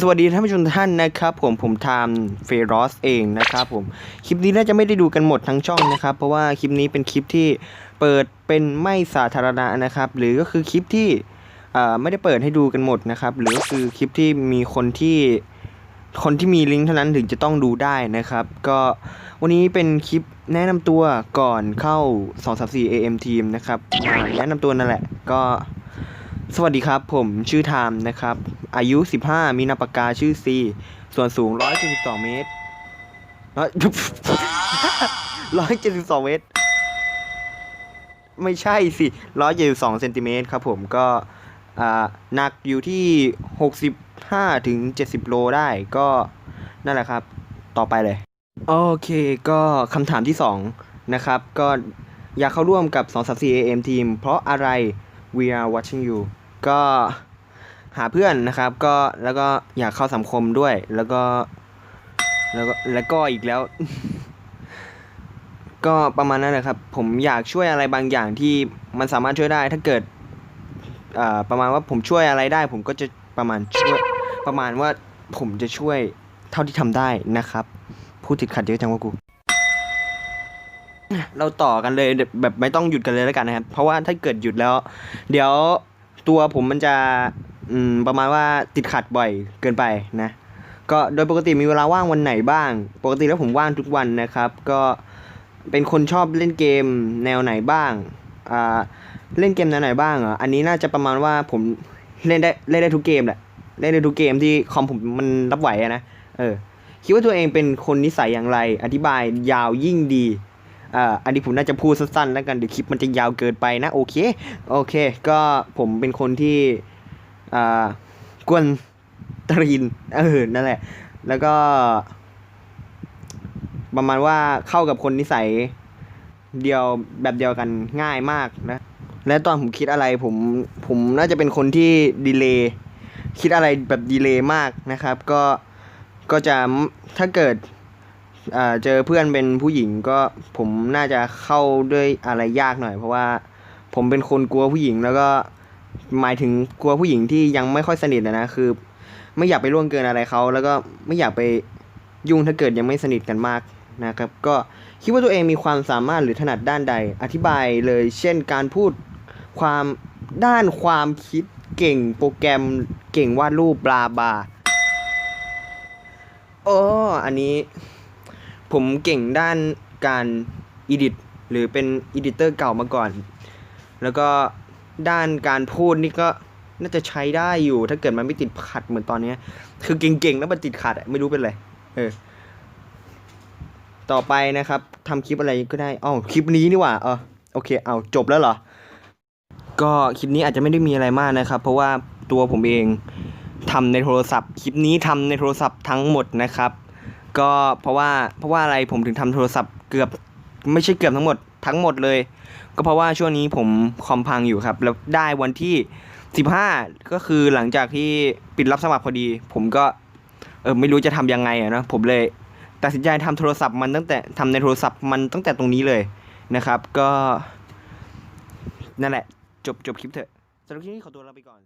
สวัสดีท่านผู้ชมท่านนะครับผมผมไทม์เฟรอสเองนะครับผมคลิปนี้น่าจะไม่ได้ดูกันหมดทั้งช่องนะครับ เพราะว่าคลิปนี้เป็นคลิปที่เปิดเป็นไม่สาธารณะนะครับ หรือก็คือคลิปที่ไม่ได้เปิดให้ดูกันหมดนะครับ หรือก็คือคลิปที่มีคนที่คนที่มีลิงก์เท่านั้นถึงจะต้องดูได้นะครับ ก็วันนี้เป็นคลิปแนะนำตัวก่อนเข้า 234 AM Team นะครับแนะนำตัวนั่นแหละก็สวัสดีครับ ผมชื่อไทม์นะครับ อายุ 15 มีนามปากกาชื่อ C ส่วนสูง 172 เมตรร้อย172เมตร ไม่ใช่สิ172เซนติเมตรครับผมก็อ่าหนักอยู่ที่65ถึง70โลได้ก็นั่นแหละครับ ต่อไปเลย โอเคก็คำถามที่2นะครับ ก็อยากเข้าร่วมกับ 234 AM Team เพราะอะไร we are watching you ก็ หาเพื่อนนะครับ ก็แล้วก็อยากเข้าสังคมด้วย แล้วก็ แล้วก็แล้วก็อีกแล้ว ก็ประมาณนั้นแหละครับ ผมอยากช่วยอะไรบางอย่างที่มันสามารถช่วยได้ ถ้าเกิดประมาณว่าผมช่วยอะไรได้ ผมก็จะประมาณช่วยประมาณว่าผมจะช่วยเท่าที่ทำได้นะครับพูดติดขัดเยอะจังว่ากู เราต่อกันเลยแบบไม่ต้องหยุดกันเลยแล้วกันนะครับ เพราะว่าถ้าเกิดหยุดแล้ว เดี๋ยวตัวผมมันจะ อืมประมาณว่าติดขัดบ่อยเกินไปนะ ก็โดยปกติมีเวลาว่างวันไหนบ้าง ปกติแล้วผมว่างทุกวันนะครับ ก็เป็นคนชอบเล่นเกมแนวไหนบ้างอ่าเล่นเกมแนวไหนบ้างเหรออันนี้น่าจะประมาณว่าผมเล่นได้เล่นได้ทุกเกมแหละเล่นได้ทุกเกมที่คอมผมมันรับไหวะนะเออคิดว่าตัวเองเป็นคนนิสัยอย่างไร อธิบายยาวยิ่งดีอ่าอันนี้ผมน่าจะพูดสั้นๆแล้วกันเดี๋ยวคลิปมันจะยาวเกินไปนะโอเคโอเค ก็ผมเป็นคนที่ อ่ากวนตรีนเออนั่นแหละ แล้วก็ ประมาณว่าเข้ากับคนนิสัยเดียวแบบเดียวกันง่ายมากนะ และตอนผมคิดอะไรผมผมน่าจะเป็นคนที่ดีเลย์คิดอะไรแบบดีเลย์มากนะครับ ก็ก็จะถ้าเกิดเอ่อเจอเพื่อนเป็นผู้หญิงก็ผมน่าจะเข้าด้วยอะไรยากหน่อย เพราะว่าผมเป็นคนกลัวผู้หญิงแล้วก็ หมายถึงกลัวผู้หญิงที่ยังไม่ค่อยสนิทอะนะคือ ไม่อยากไปล่วงเกินอะไรเขาแล้วก็ไม่อยากไปยุ่งถ้าเกิดยังไม่สนิทกันมากนะครับ ก็คิดว่าตัวเองมีความสามารถหรือถนัดด้านใด อธิบายเลย เช่น การพูดความด้านความคิดเก่งโปรแกรมเก่งวาดรูปบลาบลาโอ้อันนี้ ผมเก่งด้านการอีดิทหรือเป็นอีดิเตอร์เก่ามาก่อน แล้วก็ ด้านการพูดนี่ก็น่าจะใช้ได้อยู่ ถ้าเกิดมันไม่ติดขัดเหมือนตอนนี้ คือเก่งๆ แล้วมันติดขัดไม่รู้เป็นไรเออ ต่อไปนะครับทำคลิปอะไรก็ได้อ๋อคลิปนี้นี่หว่าเออโอเค เอาจบแล้วเหรอ ก็คลิปนี้อาจจะไม่ได้มีอะไรมากนะครับ เพราะว่าตัวผมเองทำในโทรศัพท์ คลิปนี้ทำในโทรศัพท์ทั้งหมดนะครับ ก็เพราะว่าเพราะว่าอะไรผมถึงทำโทรศัพท์เกือบไม่ใช่เกือบทั้งหมด ทั้งหมดเลย ก็เพราะว่าช่วงนี้ผมคอมพังอยู่ครับ แล้วได้วันที่ 15 ก็คือหลังจากที่ปิดรับสมัครพอดี ผมก็เออไม่รู้จะทำยังไงอะนะผมเลยตัดสินใจทำโทรศัพท์มันตั้งแต่ทำในโทรศัพท์มันตั้งแต่ตรงนี้เลยนะครับ ก็นั่นแหละ จบจบคลิปเถอะสำหรับคลิปนี้ขอตัวลาไปก่อน